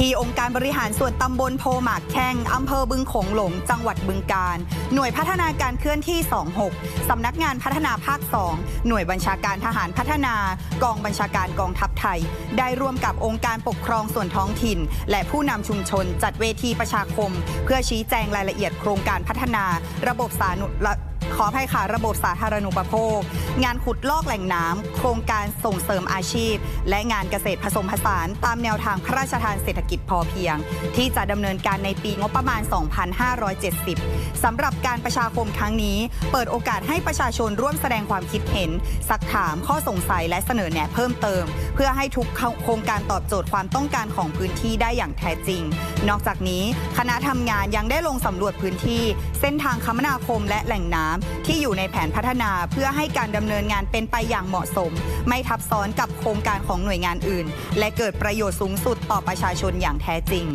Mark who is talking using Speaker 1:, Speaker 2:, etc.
Speaker 1: ที่องค์การบริหารส่วนตำบลโพหมากแข้งอำเภอบึงโขงหลง จังหวัดบึงกาฬหน่วยพัฒนาการเคลื่อนที่ 26 สำนักงานพัฒนาภาค 2 หน่วยบัญชาการทหารพัฒนากองบัญชาการกองทัพไทย ได้ร่วมกับองค์การปกครองส่วนท้องถิ่น และผู้นำชุมชนจัดเวทีประชาคม เพื่อชี้แจงรายละเอียดโครงการพัฒนา ระบบสาธารณ ขออภัยค่ะ ระบบสาธารณูปโภค งานขุดลอกแหล่งน้ำ โครงการส่งเสริมอาชีพ และงานเกษตรผสมผสาน ตามแนวทางพระราชทานเศรษฐกิจพอเพียง ที่จะดำเนินการในปีงบประมาณ 2570 สำหรับการประชาคมครั้งนี้ เปิดโอกาสให้ประชาชนร่วมแสดงความคิดเห็น สักถามข้อสงสัยและเสนอแนะเพิ่มเติม เพื่อให้ทุกโครงการตอบโจทย์ความต้องการของพื้นที่ได้อย่างแท้จริง นอกจากนี้ คณะทำงานยังได้ลงสำรวจพื้นที่ เส้นทางคมนาคมและแหล่งน้ำที่อยู่ในแผนพัฒนาเพื่อให้การดำเนินงานเป็นไปอย่างเหมาะสม ไม่ทับซ้อนกับโครงการของหน่วยงานอื่น และเกิดประโยชน์สูงสุดต่อประชาชนอย่างแท้จริง